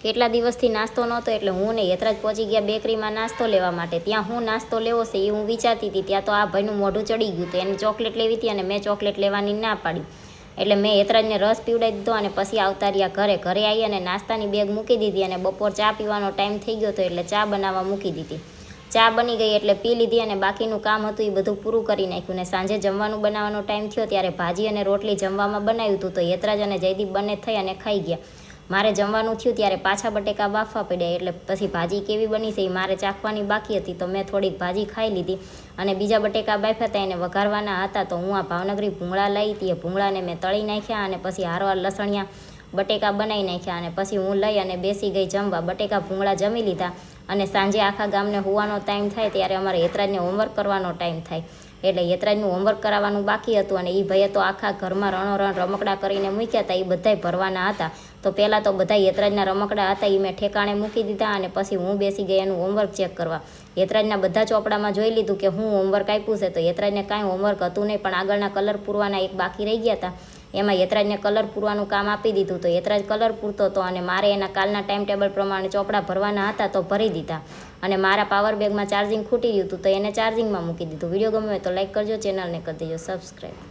કેટલા દિવસથી નાસ્તો નહોતો એટલે હું ને યતરાજ પહોંચી ગયા બેકરીમાં નાસ્તો લેવા માટે. ત્યાં હું નાસ્તો લેવો છે એ હું વિચારતી હતી. ત્યાં તો આ ભાઈનું મોઢું ચડી ગયું હતું. એને ચોકલેટ લેવી હતી અને મેં ચોકલેટ લેવાની ના પાડી. એટલે મેં યતરાજને રસ પીવડાવી દીધો અને પછી આવતા રહ્યા ઘરે ઘરે આવી અને નાસ્તાની બેગ મૂકી દીધી અને બપોર ચા પીવાનો ટાઈમ થઈ ગયો હતો એટલે ચા બનાવવા મૂકી દીધી. ચા બની ગઈ એટલે પી લીધી અને બાકીનું કામ હતું એ બધું પૂરું કરી નાખ્યું ને સાંજે જમવાનું બનાવવાનો ટાઈમ થયો ત્યારે ભાજી અને રોટલી જમવામાં બનાવ્યું હતું તો યતરાજ અને જયદીપ બંને થઈ અને ખાઈ ગયા. મારે જમવાનું થયું ત્યારે પાછા બટેકા બાફવા પડ્યા, એટલે પછી ભાજી કેવી બની છે એ મારે ચાખવાની બાકી હતી, તો મેં થોડીક ભાજી ખાઈ લીધી અને બીજા બટેકા બાફ્યા હતા, એને વઘારવાના હતા, તો હું આ ભાવનગરી ભૂંગળા લઈ હતી, એ ભૂંગળાને મેં તળી નાખ્યા અને પછી હારવાર લસણિયા બટેકા બનાવી નાખ્યા અને પછી હું લઈ અને બેસી ગઈ જમવા. બટેકા ભૂંગળા જમી લીધા અને સાંજે આખા ગામને હોવાનો ટાઈમ થાય ત્યારે અમારે યતરાજને હોમવર્ક કરવાનો ટાઈમ થાય. એટલે યતરાજનું હોમવર્ક કરાવવાનું બાકી હતું અને એ ભાઈએ તો આખા ઘરમાં રણોરણ રમકડા કરીને મૂક્યા હતા એ બધાય ભરવાના હતા. તો પહેલાં તો બધા યતરાજના રમકડા હતા એ મેં ઠેકાણે મૂકી દીધા અને પછી હું બેસી ગઈ એનું હોમવર્ક ચેક કરવા. યતરાજના બધા ચોપડામાં જોઈ લીધું કે હું હોમવર્ક આપ્યું છે, તો યતરાજને કાંઈ હોમવર્ક હતું નહીં, પણ આગળના કલર પૂરવાના એક બાકી રહી ગયા હતા એમાં યતરાજને કલર પૂરવાનું કામ આપી દીધું તો યતરાજ કલર પૂરતો હતો અને મારે એના કાલના ટાઈમ ટેબલ પ્રમાણે ચોપડા ભરવાના હતા તો ભરી દીધા. અને મારા પાવર બેગમાં ચાર્જિંગ ખૂટી ગયું હતું તો એને ચાર્જિંગમાં મૂકી દીધું. વીડિયો હોય તો લાઇક કરજો, ચેનલને કરી દેજો સબસ્ક્રાઈબ